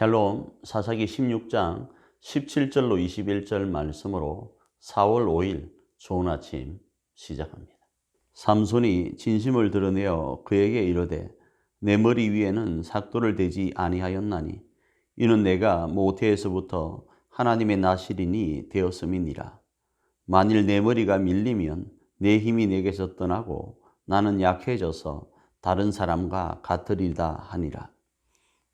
샬롬 사사기 16장 17절로 21절 말씀으로 4월 5일 좋은 아침 시작합니다. 삼손이 진심을 드러내어 그에게 이르되 내 머리 위에는 삭도를 대지 아니하였나니 이는 내가 모태에서부터 하나님의 나시린이 되었음이니라. 만일 내 머리가 밀리면 내 힘이 내게서 떠나고 나는 약해져서 다른 사람과 같으리다 하니라.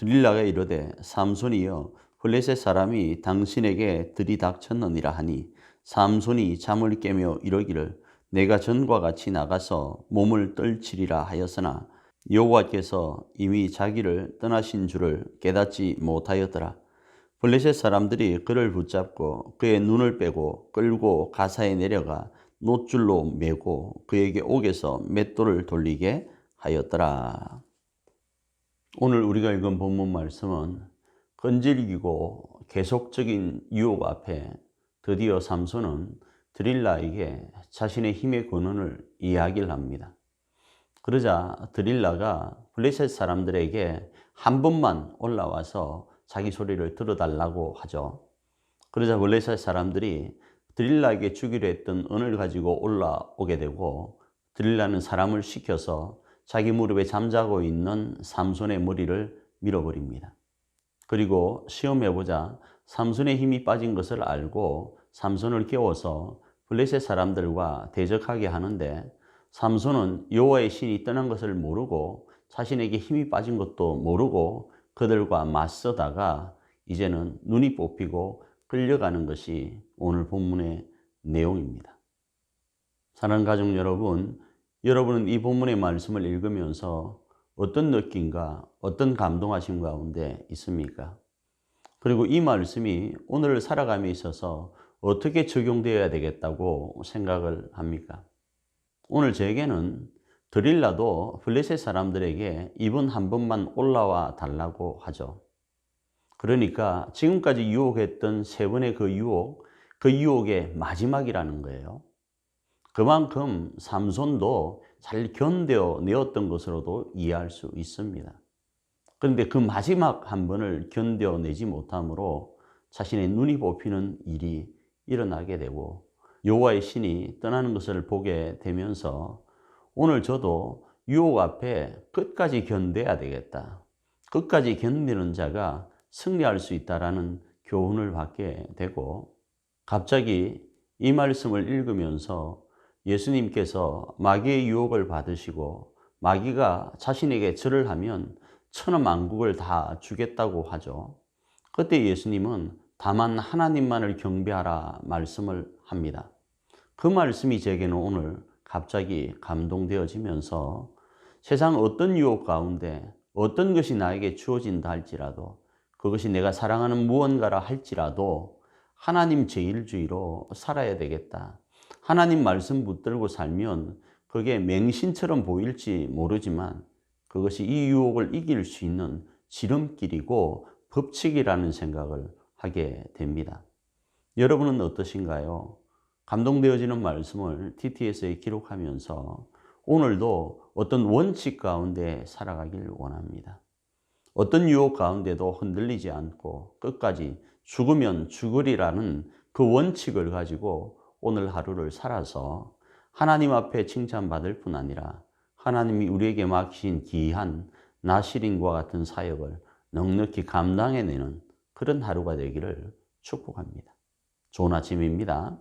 드릴라가 이르되 삼손이여 블레셋 사람이 당신에게 들이닥쳤느니라 하니 삼손이 잠을 깨며 이러기를 내가 전과 같이 나가서 몸을 떨치리라 하였으나 여호와께서 이미 자기를 떠나신 줄을 깨닫지 못하였더라. 블레셋 사람들이 그를 붙잡고 그의 눈을 빼고 끌고 가사에 내려가 노줄로 메고 그에게 옥에서 맷돌을 돌리게 하였더라. 오늘 우리가 읽은 본문 말씀은 끈질기고 계속적인 유혹 앞에 드디어 삼손은 드릴라에게 자신의 힘의 근원을 이야기를 합니다. 그러자 드릴라가 블레셋 사람들에게 한 번만 올라와서 자기 소리를 들어달라고 하죠. 그러자 블레셋 사람들이 드릴라에게 주기로 했던 은을 가지고 올라오게 되고 드릴라는 사람을 시켜서 자기 무릎에 잠자고 있는 삼손의 머리를 밀어버립니다. 그리고 시험해보자 삼손의 힘이 빠진 것을 알고 삼손을 깨워서 블레셋 사람들과 대적하게 하는데 삼손은 여호와의 신이 떠난 것을 모르고 자신에게 힘이 빠진 것도 모르고 그들과 맞서다가 이제는 눈이 뽑히고 끌려가는 것이 오늘 본문의 내용입니다. 사랑하는 가족 여러분, 여러분은 이 본문의 말씀을 읽으면서 어떤 느낌과 어떤 감동하심 가운데 있습니까? 그리고 이 말씀이 오늘 살아감에 있어서 어떻게 적용되어야 되겠다고 생각을 합니까? 오늘 제게는 드릴라도 블레셋 사람들에게 이번 한 번만 올라와 달라고 하죠. 그러니까 지금까지 유혹했던 세 번의 그 유혹, 그 유혹의 마지막이라는 거예요. 그만큼 삼손도 잘 견뎌내었던 것으로도 이해할 수 있습니다. 그런데 그 마지막 한 번을 견뎌내지 못함으로 자신의 눈이 뽑히는 일이 일어나게 되고 여호와의 신이 떠나는 것을 보게 되면서 오늘 저도 유혹 앞에 끝까지 견뎌야 되겠다. 끝까지 견디는 자가 승리할 수 있다라는 교훈을 받게 되고 갑자기 이 말씀을 읽으면서 예수님께서 마귀의 유혹을 받으시고 마귀가 자신에게 절을 하면 천하 만국을 다 주겠다고 하죠. 그때 예수님은 다만 하나님만을 경배하라 말씀을 합니다. 그 말씀이 제게는 오늘 갑자기 감동되어지면서 세상 어떤 유혹 가운데 어떤 것이 나에게 주어진다 할지라도 그것이 내가 사랑하는 무언가라 할지라도 하나님 제일주의로 살아야 되겠다. 하나님 말씀 붙들고 살면 그게 맹신처럼 보일지 모르지만 그것이 이 유혹을 이길 수 있는 지름길이고 법칙이라는 생각을 하게 됩니다. 여러분은 어떠신가요? 감동되어지는 말씀을 TTS에 기록하면서 오늘도 어떤 원칙 가운데 살아가길 원합니다. 어떤 유혹 가운데도 흔들리지 않고 끝까지 죽으면 죽으리라는 그 원칙을 가지고 오늘 하루를 살아서 하나님 앞에 칭찬받을 뿐 아니라 하나님이 우리에게 맡기신 기이한 나시린과 같은 사역을 넉넉히 감당해내는 그런 하루가 되기를 축복합니다. 좋은 아침입니다.